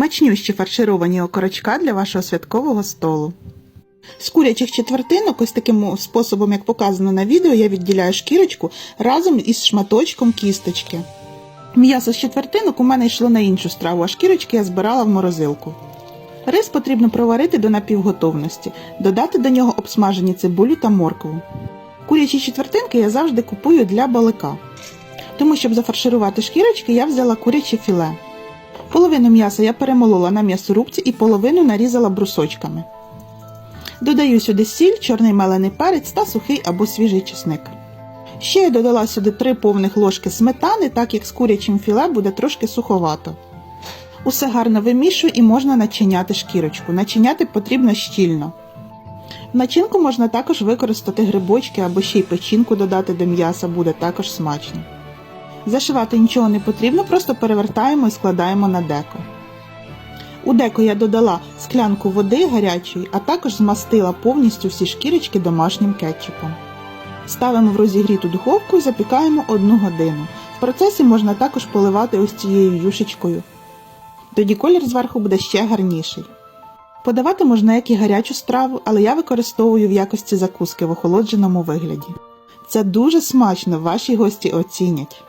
Смачнющі фаршировані окорочка для вашого святкового столу. З курячих четвертинок, ось таким способом, як показано на відео, я відділяю шкірочку разом із шматочком кісточки. М'ясо з четвертинок у мене йшло на іншу страву, а шкірочки я збирала в морозилку. Рис потрібно проварити до напівготовності, додати до нього обсмажені цибулю та моркву. Курячі четвертинки я завжди купую для балика. Тому, щоб зафарширувати шкірочки, я взяла куряче філе. Половину м'яса я перемолола на м'ясорубці і половину нарізала брусочками. Додаю сюди сіль, чорний мелений перець та сухий або свіжий чесник. Ще я додала сюди 3 повних ложки сметани, так як з курячим філе буде трошки суховато. Усе гарно вимішую і можна начиняти шкірочку. Начиняти потрібно щільно. В начинку можна також використати грибочки або ще й печінку додати до м'яса, буде також смачно. Зашивати нічого не потрібно, просто перевертаємо і складаємо на деко. У деко я додала склянку води гарячої, а також змастила повністю всі шкірочки домашнім кетчупом. Ставимо в розігріту духовку і запікаємо 1 годину. В процесі можна також поливати ось цією юшечкою. Тоді колір зверху буде ще гарніший. Подавати можна як і гарячу страву, але я використовую в якості закуски в охолодженому вигляді. Це дуже смачно, ваші гості оцінять.